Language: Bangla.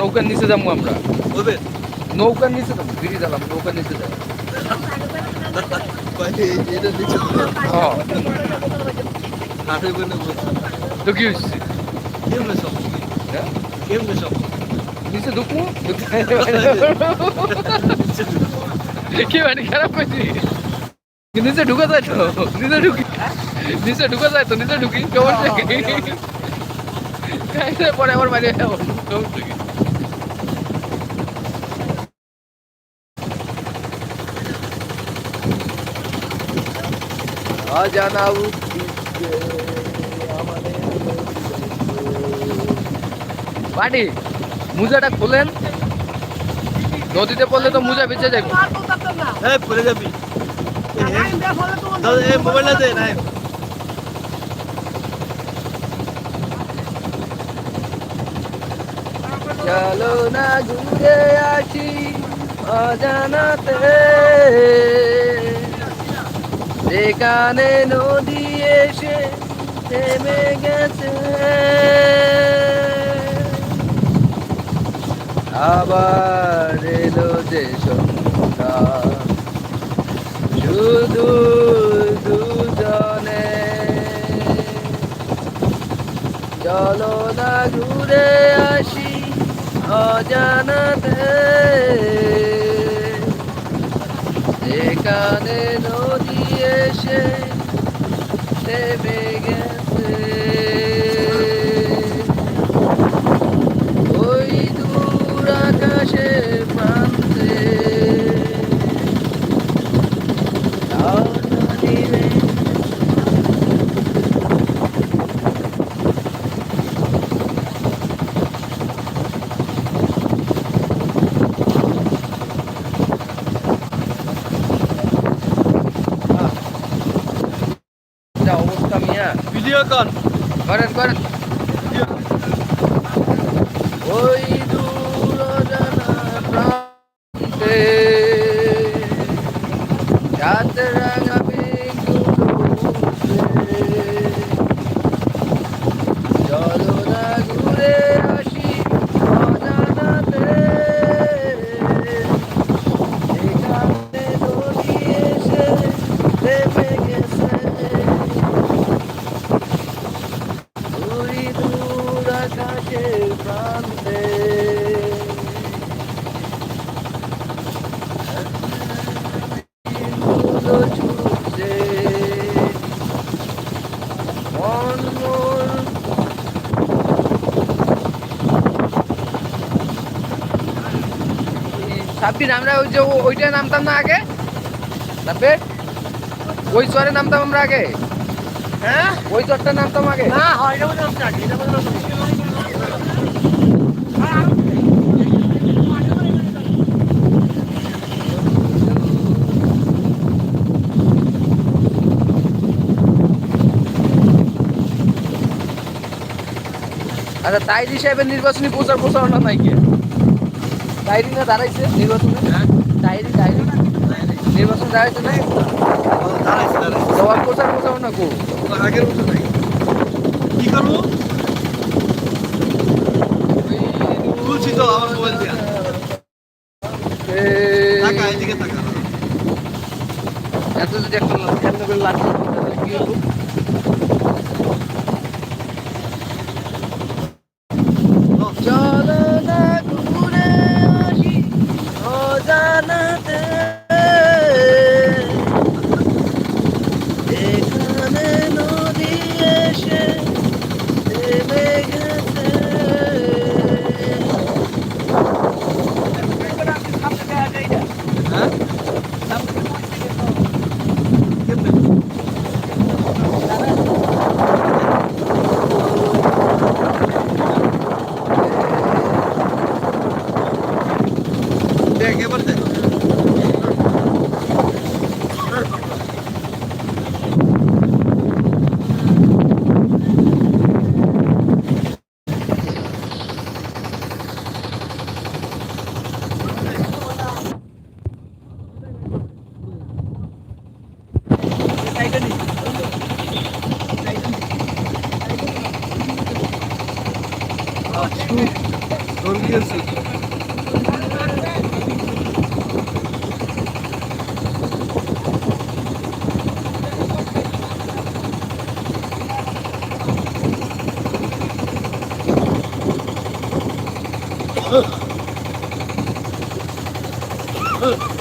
নৌকার নিচে যাব আমরা। নৌকার নিচে যাব ব্রিজ আলাম নৌকার নিচে যাব। হ্যাঁ। তো কি হচ্ছে কেমনে হ্যাঁ? কেমনে নিচে ঢুকবো? কি মানে খারাপ করছি? নিচে ঢুকা যায় তো? নিচে ঢুকি? নিচে ঢুকা যায় তো? নিচে ঢুকি? সমস্যা কি খাইলে পরে আমার বাড়ি অজানা মুজাটা খোলেন? নদীতে পড়লে তো মুজা বেঁচে যাবে এই পড়ে যাবি। মোবাইলটা দে নাই চলো না ঘুরে আসি অজানাতে। যেখানে নদী এসে থেমে গেছে। আবার এলো যে সন্ধ্যা শুধু দুজনে। চলো না ঘুরে আসি অজানাতে এখানে নদী এসে থেমে গেছে ভিডিও কর করেন করেন। ওই দূর অজানা প্রান্তে রাত রাঙা বিন্দুতে চলো না ঘুরে আসি অজানাতে এখানে নদী এসে থেমে গেছে ওই দূর সাব্বির আমরা ওই যে ওইটা নামতাম না আগে? তারপরে ওই চরে নামতাম আমরা আগে? হ্যাঁ? ওই চরটা নামতাম আগে? না হয় আচ্ছা তাইরি সাহেবের নির্বাচনী প্রচার প্রচারণা নাই কে? তাইরি না দাঁড়াইছে? নির্বাচনে? তাইরি তাইরি নির্বাচন দাঁড়াইছে না? দাঁড়াইছে দাঁড়াইছে। সবার প্রচার প্রচারণা কো? আগের মতো নাই। কি করব? খুলছি তো আমার মোবাইল দিয়া। টাকা এদিকে টাকা। এত যদি একটা করে লাগছে কি হলো आगे बढ़ते Doğru gidiyorsun. 嗯。